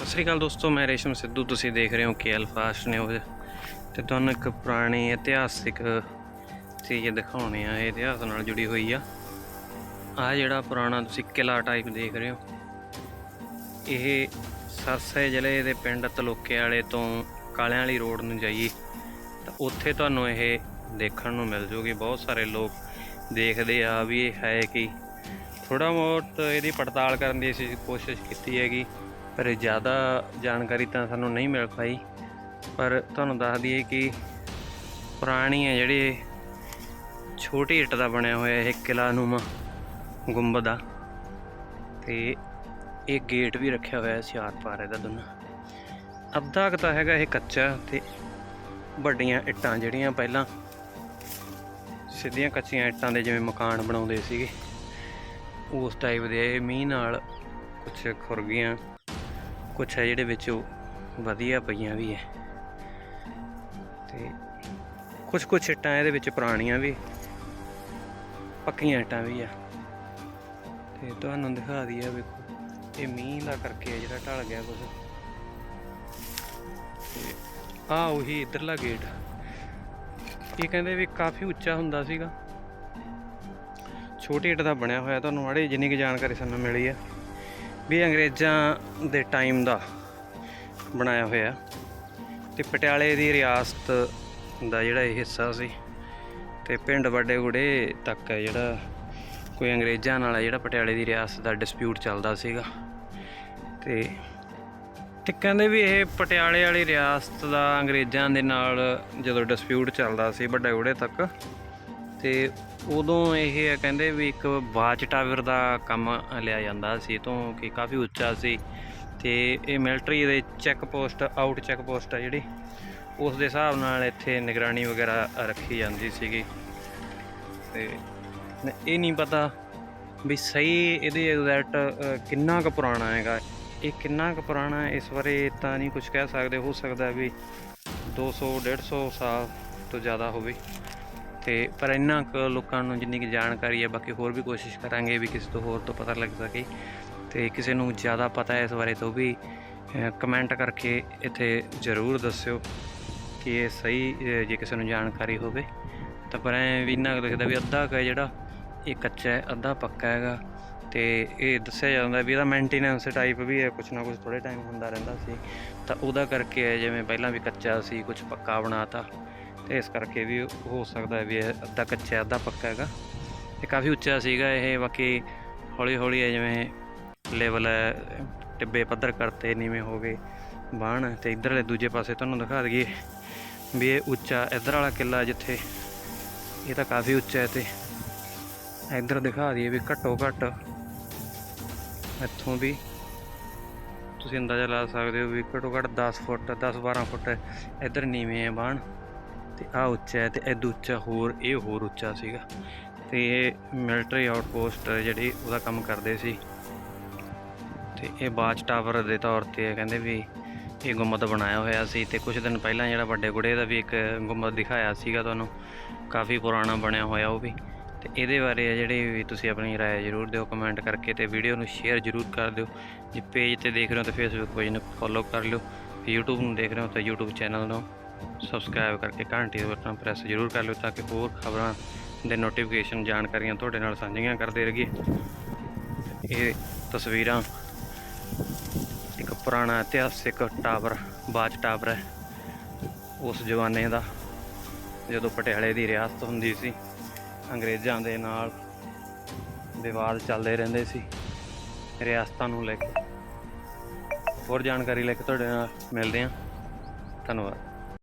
ਸਤਿ ਸ੍ਰੀ ਅਕਾਲ ਦੋਸਤੋ, ਮੈਂ ਰੇਸ਼ਮ ਸਿੱਧੂ। ਤੁਸੀਂ ਦੇਖ ਰਹੇ ਹੋ ਕੇਐਲ ਫਾਸਟ ਨਿਊਜ਼। ਤੇ ਤੁਹਾਨੂੰ ਇੱਕ ਪੁਰਾਣੀ ਇਤਿਹਾਸਿਕ ਚੀਜ਼ ਦਿਖਾਉਣੀ ਆ, ਇਹ ਇਤਿਹਾਸ ਨਾਲ ਜੁੜੀ ਹੋਈ ਆ। ਆ ਜਿਹੜਾ ਪੁਰਾਣਾ ਤੁਸੀਂ ਕਿਲਾ ਟਾਈਪ ਦੇਖ ਰਹੇ ਹੋ, ਇਹ ਸਰਸੇ ਜ਼ਿਲ੍ਹੇ ਦੇ ਪਿੰਡ ਤਲੋਕੇ ਵਾਲੇ ਤੋਂ ਕਾਲਿਆਂ ਵਾਲੀ ਰੋਡ ਨੂੰ ਜਾਈਏ। ਤਾਂ ਉੱਥੇ ਤੁਹਾਨੂੰ ਇਹ ਦੇਖਣ ਨੂੰ ਮਿਲ ਜੂਗੀ, ਬਹੁਤ ਸਾਰੇ ਲੋਕ ਦੇਖਦੇ ਆ ਵੀ ਇਹ ਹੈ ਕਿ ਥੋੜਾ ਬਹੁਤ ਇਹਦੀ ਪੜਤਾਲ ਕਰਨ ਦੀ ਅਸੀਂ ਕੋਸ਼ਿਸ਼ ਕੀਤੀ ਹੈਗੀ। ਪਰ ਜ਼ਿਆਦਾ ਜਾਣਕਾਰੀ ਤਾਂ ਸਾਨੂੰ ਨਹੀਂ ਮਿਲ ਪਾਈ। ਪਰ ਤੁਹਾਨੂੰ ਦੱਸ ਦਈਏ ਕਿ ਪੁਰਾਣੀ ਹੈ ਜਿਹੜੇ ਛੋਟੀ ਇੱਟ ਦਾ ਬਣਿਆ ਹੋਇਆ ਇਹ ਕਿਲਾ ਨੂਮਾ ਗੁੰਬਦ ਆ ਤੇ ਇਹ ਗੇਟ ਵੀ ਰੱਖਿਆ ਹੋਇਆ ਸੀ ਆਰ ਪਾਰ ਇਹਦਾ ਦੋਨਾਂ। ਅੱਧਾ ਕੁ ਤਾਂ ਹੈਗਾ ਇਹ ਕੱਚਾ ਤੇ ਵੱਡੀਆਂ ਇੱਟਾਂ ਜਿਹੜੀਆਂ ਪਹਿਲਾਂ ਸਿੱਧੀਆਂ ਕੱਚੀਆਂ ਇੱਟਾਂ ਦੇ ਜਿਵੇਂ ਮਕਾਨ ਬਣਾਉਂਦੇ ਸੀਗੇ। ਉਸ ਟਾਈਪ ਦੇ ਇਹ ਮੀਂਹ ਨਾਲ ਕੁਝ ਖੁਰ ਗਈਆਂ। ਕੁਝ ਹੈ ਜਿਹੜੇ ਵਿੱਚ ਉਹ ਵਧੀਆ ਪਈਆਂ ਵੀ ਹੈ ਤੇ ਕੁਝ ਕੁਝ ਇੱਟਾਂ ਇਹਦੇ ਵਿੱਚ ਪੁਰਾਣੀਆਂ ਵੀ, ਪੱਕੀਆਂ ਇੱਟਾਂ ਵੀ ਆ। ਤੇ ਤੁਹਾਨੂੰ ਦਿਖਾ ਦਈਏ ਵੇਖੋ, ਇਹ ਮੀਂਹ ਦਾ ਕਰਕੇ ਜਿਹੜਾ ਢਲ ਗਿਆ ਕੁਝ ਤੇ ਆ ਉਹੀ ਇਧਰਲਾ ਗੇਟ। ਇਹ ਕਹਿੰਦੇ ਵੀ ਕਾਫੀ ਉੱਚਾ ਹੁੰਦਾ ਸੀਗਾ। ਛੋਟੀ ਇੱਟ ਦਾ ਬਣਿਆ ਹੋਇਆ, ਤੁਹਾਨੂੰ ਮਾੜੇ ਜਿੰਨੀ ਕੁ ਜਾਣਕਾਰੀ ਸਾਨੂੰ ਮਿਲੀ ਆ। ਵੀ ਅੰਗਰੇਜ਼ਾਂ ਦੇ ਟਾਈਮ ਦਾ ਬਣਾਇਆ ਹੋਇਆ ਤੇ ਪਟਿਆਲੇ ਦੀ ਰਿਆਸਤ ਦਾ ਜਿਹੜਾ ਇਹ ਹਿੱਸਾ ਸੀ ਤੇ ਪਿੰਡ ਵੱਡੇ ਗੁੜੇ ਤੱਕ ਹੈ ਜਿਹੜਾ ਕੋਈ ਅੰਗਰੇਜ਼ਾਂ ਨਾਲ ਜਿਹੜਾ ਪਟਿਆਲੇ ਦੀ ਰਿਆਸਤ ਦਾ ਡਿਸਪਿਊਟ ਚੱਲਦਾ ਸੀਗਾ। ਤੇ ਤੇ ਕਹਿੰਦੇ ਵੀ ਇਹ ਪਟਿਆਲੇ ਵਾਲੀ ਰਿਆਸਤ ਦਾ ਅੰਗਰੇਜ਼ਾਂ ਦੇ ਨਾਲ ਜਦੋਂ ਡਿਸਪਿਊਟ ਚੱਲਦਾ ਸੀ ਵੱਡੇ ਗੁੜੇ ਤੱਕ ਤੇ ਉਦੋਂ ਇਹ ਹੈ ਕਹਿੰਦੇ ਵੀ ਇੱਕ ਵਾਚ ਟਾਵਰ ਦਾ ਕੰਮ ਲਿਆ ਜਾਂਦਾ ਸੀ, ਤੋਂ ਕਿ ਕਾਫੀ ਉੱਚਾ ਸੀ ਤੇ ਇਹ ਮਿਲਟਰੀ ਦੇ check post, out check post ਆ ਜਿਹੜੀ, ਉਸ ਦੇ ਹਿਸਾਬ ਨਾਲ ਇੱਥੇ ਨਿਗਰਾਨੀ ਵਗੈਰਾ ਰੱਖੀ ਜਾਂਦੀ ਸੀਗੀ। ਤੇ ਇਹ ਨਹੀਂ ਪਤਾ ਵੀ ਸਹੀ ਇਹਦੇ ਐਗਜ਼ੈਕਟ ਕਿੰਨਾ ਕੁ ਪੁਰਾਣਾ ਹੈਗਾ। ਇਹ ਕਿੰਨਾ ਕੁ ਪੁਰਾਣਾ ਇਸ ਬਾਰੇ ਤਾਂ ਨਹੀਂ ਕੁਝ ਕਹਿ ਸਕਦੇ, ਹੋ ਸਕਦਾ ਵੀ 200 150 ਸਾਲ ਤੋਂ ਜ਼ਿਆਦਾ ਹੋਵੇ। ਤੇ ਪਰ ਇੰਨਾ ਕੁ ਲੋਕਾਂ ਨੂੰ ਜਿੰਨੀ ਕੁ ਜਾਣਕਾਰੀ ਹੈ, ਬਾਕੀ ਹੋਰ ਵੀ ਕੋਸ਼ਿਸ਼ ਕਰਾਂਗੇ ਵੀ ਕਿਸੇ ਤੋਂ ਹੋਰ ਤੋਂ ਪਤਾ ਲੱਗ ਸਕੇ। ਤੇ ਕਿਸੇ ਨੂੰ ਜ਼ਿਆਦਾ ਪਤਾ ਹੈ ਇਸ ਬਾਰੇ ਤੋਂ ਵੀ ਕਮੈਂਟ ਕਰਕੇ ਇੱਥੇ ਜ਼ਰੂਰ ਦੱਸਿਓ ਕਿ ਇਹ ਸਹੀ ਜੇ ਕਿਸੇ ਨੂੰ ਜਾਣਕਾਰੀ ਹੋਵੇ। ਤਾਂ ਪਰ ਐ ਵੀ ਇੰਨਾ ਕੁ ਦਿਖਦਾ ਵੀ ਅੱਧਾ ਕੁ ਜਿਹੜਾ, ਇਹ ਕੱਚਾ ਹੈ, ਅੱਧਾ ਪੱਕਾ ਹੈਗਾ। ਤੇ ਇਹ ਦੱਸਿਆ ਜਾਂਦਾ ਵੀ ਇਹਦਾ ਮੇਨਟੇਨੈਂਸ ਟਾਈਪ ਵੀ ਹੈ, ਕੁਛ ਨਾ ਕੁਛ ਥੋੜੇ ਟਾਈਮ ਹੁੰਦਾ ਰਹਿੰਦਾ ਸੀ। ਤਾਂ ਉਹਦਾ ਕਰਕੇ ਹੈ, ਜਿਵੇਂ ਪਹਿਲਾਂ ਵੀ ਕੱਚਾ ਸੀ ਕੁਝ ਪੱਕਾ ਬਣਾਤਾ। ਤੇ ਇਸ ਕਰਕੇ ਵੀ ਹੋ ਸਕਦਾ ਹੈ ਵੀ ਇਹ ਅੱਧਾ ਕੱਚਾ, ਅੱਧਾ ਪੱਕਾ ਹੈਗਾ। ਇਹ ਕਾਫੀ ਉੱਚਾ ਸੀਗਾ ਇਹ, ਬਾਕੀ ਹੌਲੀ ਹੌਲੀ ਹੈ ਜਿਵੇਂ ਲੈਵਲ ਟਿੱਬੇ ਪੱਧਰ ਕਰਤੇ, ਨੀਵੇਂ ਹੋ ਗਏ, ਬਾਣ ਤੇ ਇਧਰਲੇ ਦੂਜੇ ਪਾਸੇ ਤੁਹਾਨੂੰ ਦਿਖਾ ਦਈਏ ਵੀ ਇਹ ਉੱਚਾ ਇਧਰ ਵਾਲਾ ਕਿਲਾ ਜਿੱਥੇ ਇਹ ਤਾਂ ਕਾਫੀ ਉੱਚਾ ਹੈ ਤੇ ਇਧਰ ਦਿਖਾ ਦਈਏ ਵੀ ਘੱਟੋ ਘੱਟ ਇੱਥੋਂ ਵੀ ਤੁਸੀਂ ਅੰਦਾਜ਼ਾ ਲਾ ਸਕਦੇ ਹੋ ਵੀ ਘੱਟੋ ਘੱਟ 10 ਫੁੱਟ 10 12 ਫੁੱਟ ਇਧਰ ਨੀਵੇਂ ਹੈ ਬਾਣ। ਤੇ ਆ ਉੱਚਾ ਹੈ ਤੇ ਇਹ ਉੱਚਾ ਹੋਰ ਇਹ ਹੋਰ ਉੱਚਾ ਸੀਗਾ ਤੇ ਇਹ ਮਿਲਟਰੀ ਆਊਟਪੋਸਟ ਜਿਹੜੀ ਉਹਦਾ ਕੰਮ ਕਰਦੇ ਸੀ ਤੇ ਇਹ ਬਾਚ ਟਾਵਰ ਦੇ ਤੌਰ ਤੇ ਕਹਿੰਦੇ ਵੀ ਇਹ ਗੁੰਮਤ ਬਣਾਇਆ ਹੋਇਆ ਸੀ ਤੇ ਕੁਝ ਦਿਨ ਪਹਿਲਾਂ ਜਿਹੜਾ ਵੱਡੇ ਗੁੜੇ ਦਾ ਵੀ ਇੱਕ ਗੁੰਮਤ ਦਿਖਾਇਆ ਸੀਗਾ ਤੁਹਾਨੂੰ ਕਾਫੀ ਪੁਰਾਣਾ ਬਣਿਆ ਹੋਇਆ ਉਹ ਵੀ ਤੇ ਇਹਦੇ ਬਾਰੇ ਆ ਜਿਹੜੇ ਵੀ ਤੁਸੀਂ ਆਪਣੀ رائے ਜ਼ਰੂਰ ਦਿਓ ਕਮੈਂਟ ਕਰਕੇ ਤੇ ਵੀਡੀਓ ਨੂੰ ਸ਼ੇਅਰ ਜ਼ਰੂਰ ਕਰ ਦਿਓ ਜੇ ਪੇਜ ਤੇ ਦੇਖ ਰਹੇ ਹੋ ਤਾਂ ਫੇਸਬੁੱਕ ਪੇਜ ਨੂੰ ਫੋਲੋ ਕਰ ਲਿਓ YouTube ਨੂੰ ਦੇਖ ਰਹੇ ਹੋ ਤਾਂ YouTube ਚੈਨਲ ਨੂੰ ਸਬਸਕ੍ਰਾਈਬ ਕਰਕੇ ਘੰਟੀ ਦੇ ਬਟਨ ਪ੍ਰੈਸ ਜ਼ਰੂਰ ਕਰ ਲਿਓ ਤਾਂ ਕਿ ਹੋਰ ਖਬਰਾਂ ਦੇ ਨੋਟੀਫਿਕੇਸ਼ਨ ਜਾਣਕਾਰੀਆਂ ਤੁਹਾਡੇ ਨਾਲ ਸਾਂਝੀਆਂ ਕਰਦੇ ਰਹੀਏ। ਇਹ ਤਸਵੀਰਾਂ ਇੱਕ ਪੁਰਾਣਾ ਇਤਿਹਾਸਿਕ ਟਾਵਰ, ਬਾਜ ਟਾਵਰ ਹੈ। ਉਸ ਜ਼ਮਾਨੇ ਦਾ ਜਦੋਂ ਪਟਿਆਲੇ ਦੀ ਰਿਆਸਤ ਹੁੰਦੀ ਸੀ, ਅੰਗਰੇਜ਼ਾਂ ਦੇ ਨਾਲ ਵਿਵਾਦ ਚੱਲਦੇ ਰਹਿੰਦੇ ਸੀ। ਰਿਆਸਤਾਂ ਨੂੰ ਲੈ ਕੇ ਹੋਰ ਜਾਣਕਾਰੀ ਲੈ ਕੇ ਤੁਹਾਡੇ ਨਾਲ ਮਿਲਦੇ ਹਾਂ। ਧੰਨਵਾਦ।